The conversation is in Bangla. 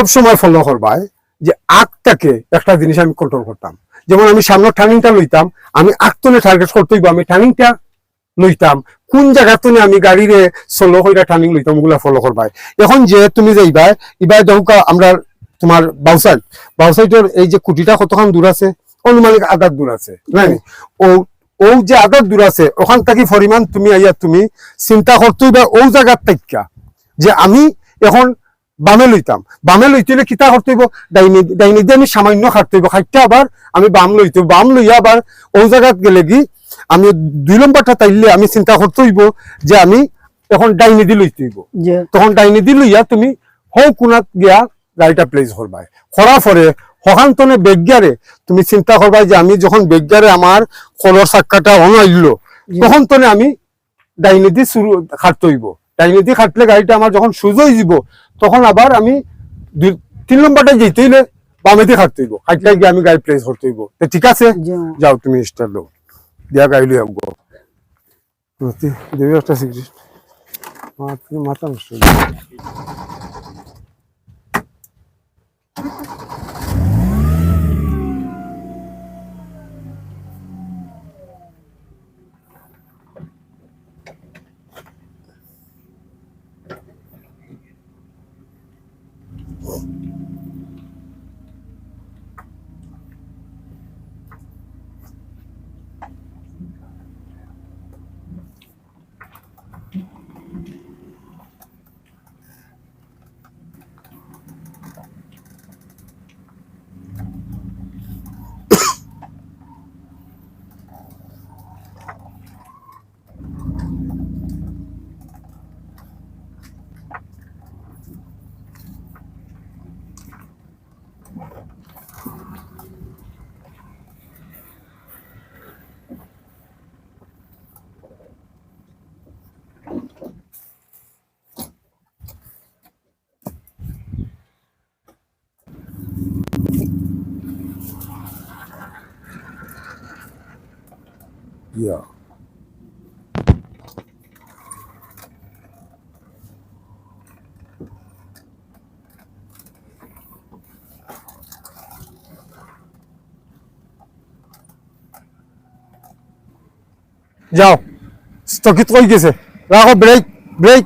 সব সময় ফলো করবাই যে আগটাকে একটা জিনিস আমি কন্ট্রোল করতাম। যেমন আমি সামনের টার্নিংটা লইতাম, আমি আগতনে টার্গেট করতে হইব, আমি টার্নিংটা লইতাম। কোন জায়গাতে আমি গাড়িরে সোলো কইরা টার্নিং লইতাম, ওগুলা ফলো করবাই এখন যে তুমি যাইবা ইবাই দৌকা আমরা তোমার বাউসাইড বাউসাইডের এই যে কুটিটা কতক্ষণ দূর আছে? অনুমানিক আধার দূর আছে ও ও যে আধার দূর আছে, ওখান থেকে পরিমাণ তুমি আইয়া তুমি চিন্তা করতে হইবা ও জায়গার থেকে যে আমি এখন বামে লইতাম। বামে লইতে কিতা করতে হইব ডাইনি ডাইনি দিয়ে আমি সামান্য খাটতে হইব খাইতে আবার আমি বাম লইতে বাম লইয়া আবার ও জায়গাত গেলে কি? আমি দুই নম্বরটা তাইলে আমি চিন্তা করতে হইব যে আমি এখন ডাইনি দি লইতে হইব। তখন ডাইনি দি লইয়া তুমি হৌ কোনাত গিয়া গাড়িটা প্লেস করবাই করার পরে সকান্তনে বেগিয়ারে তুমি চিন্তা করবা যে আমি যখন বেগিয়ারে আমার কলর চাক্কাটা অন আইলো তখন তনে আমি ডাইনি দি শুরু খাটতে হইব। ডাইনি দি খাটলে গাড়িটা আমার যখন সুজ হয়ে যাব তখন আবার আমি দুই তিন নম্বরটা যেতে হইলে বামে দিয়ে খাটতে হইব। খাটলে গিয়ে আমি গাড়ি প্লেস করতে হইব। ঠিক আছে? যাও তুমি স্টার লো। দিয়া গাড়ি লই আসব দেবী একটা সিগারেট মাথা নষ্ট Yeah. যাও স্থগিত কই গেছে রাখো ব্রেক ব্রেক